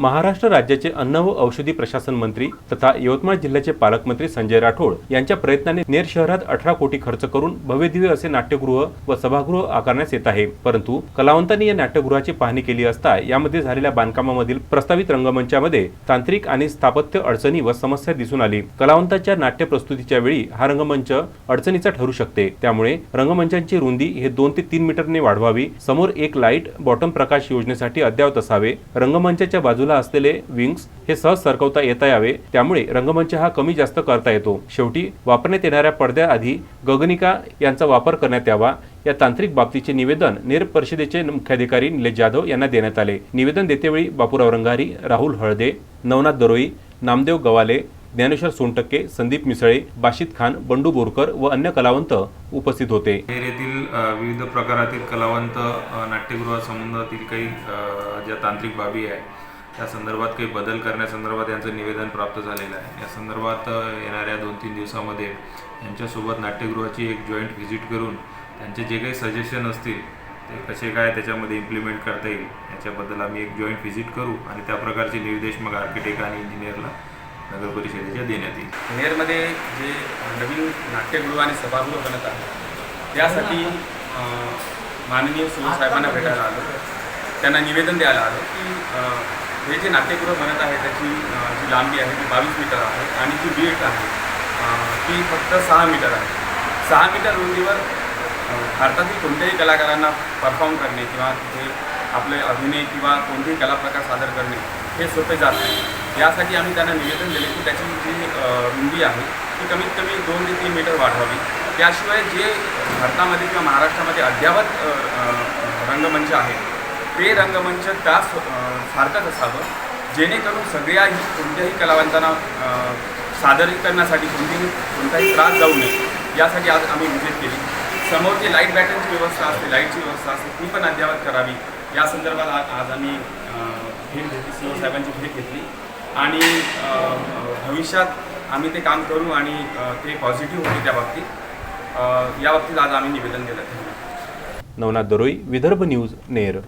महाराष्ट्र राज्याचे अन्न व औषधी प्रशासन मंत्री तथा यवतमाळ जिल्ह्याचे पालकमंत्री संजय राठोड यांच्या प्रयत्नाने नेर शहरात अठरा कोटी खर्च करून भव्यदिव्य असे नाट्यगृह व सभागृह आकारण्यात येत आहे. परंतु कलावंतांनी या नाट्यगृहाची पाहणी केली असता यामध्ये झालेल्या बांधकामामधील प्रस्तावित रंगमंचामध्ये तांत्रिक आणि स्थापत्य अडचणी व समस्या दिसून आली. कलावंतांच्या नाट्य प्रस्तुतीच्या वेळी हा रंगमंच अडचणीचा ठरू शकते. त्यामुळे रंगमंचांची रुंदी हे दोन ते तीन मीटरने वाढवावी समोर एक लाइट बॉटम प्रकाश योजनेसाठी अद्यावत असावे रंगमंचाच्या बाजूला असलेले विंग्स हे सहज सरकवता येता यावे. त्यामुळे रंगमंच हा कमी जास्त करता येतो. शेवटी वापरण्यात येणाऱ्या पडद्याआधी गगनिका यांचा वापर करण्यात यावा. या तांत्रिक बाबतीचे निवेदन नेर परिषदेचे मुख्याधिकारी निलेश जाधव यांना देण्यात आले. निवेदन देतेवेळी बापूराव रंगारी राहुल हळदे नवनाथ दरोई नामदेव गवाले ज्ञानेश्वर सोनटक्के संदीप मिसळे बाशित खान बंडू बोरकर व अन्य कलावंत उपस्थित होते. येथील विविध प्रकारातील कलावंत नाट्यगृह नाट्यगृहासंबंधातील काही ज्या तांत्रिक बाबी आहे त्या संदर्भात काही बदल करण्यासंदर्भात यांचं निवेदन प्राप्त झालेलं आहे. या संदर्भात येणाऱ्या दोन तीन दिवसामध्ये यांच्यासोबत नाट्यगृहाची एक जॉईंट व्हिजिट करून त्यांचे जे काही सजेशन असतील ते कसे काय त्याच्यामध्ये इम्प्लिमेंट करता येईल याच्याबद्दल आम्ही एक जॉईंट व्हिजिट करू आणि त्या प्रकारचे निर्देश मग आर्किटेक्ट आणि इंजिनियरला नगर परिषदेच्या देण्यात येईल. नेरमध्ये जे नवीन नाट्यगृह आणि सभागृह बनत आहे त्यासाठी अं, माननीय सुनील साहेबांना भेटायला आलो. त्यांना निवेदन द्यायला आलो की अं, हे जे नाट्यगृह बनत आहे त्याची जी लांबी आहे ती बावीस मीटर आहे आणि जी बीट आहे ती फक्त सहा मीटर आहे. सहा मीटर रुंदीवर भारतातील कोणत्याही कलाकारांना परफॉर्म करणे किंवा तिथे आपले अभिनय किंवा कोणतेही कलाप्रकार सादर करणे हे सोपे जात नाही. यासाठी आम्ही त्यांना निवेदन दिले की त्याची जी रुंदी आहे ती कमीत कमी दोन ते तीन मीटर वाढवावी. त्याशिवाय जे भारतामध्ये किंवा महाराष्ट्रामध्ये अद्यावत रंगमंच आहे ते रंगमंच त्या सारखंच असावं. जेणेकरून सगळ्याही कोणत्याही कलावंतांना सादरीकरणासाठी कोणतीही कोणताही त्रास जाऊ नये यासाठी आज आम्ही विजिट केली. समोरची लाइट बॅटनची व्यवस्था असते लाईटची व्यवस्था असते ती पण अद्यावत करावी. या संदर्भात आज आम्ही भेट घेतली सी साहेबांची भेट घेतली. आणि भविष्यात आम्ही ते काम करू आणि ते पॉझिटिव्ह होते त्या बाबतीत. या बाबतीत आज आम्ही निवेदन दिलं. नवनाथ दरोई विदर्भ न्यूज नेर.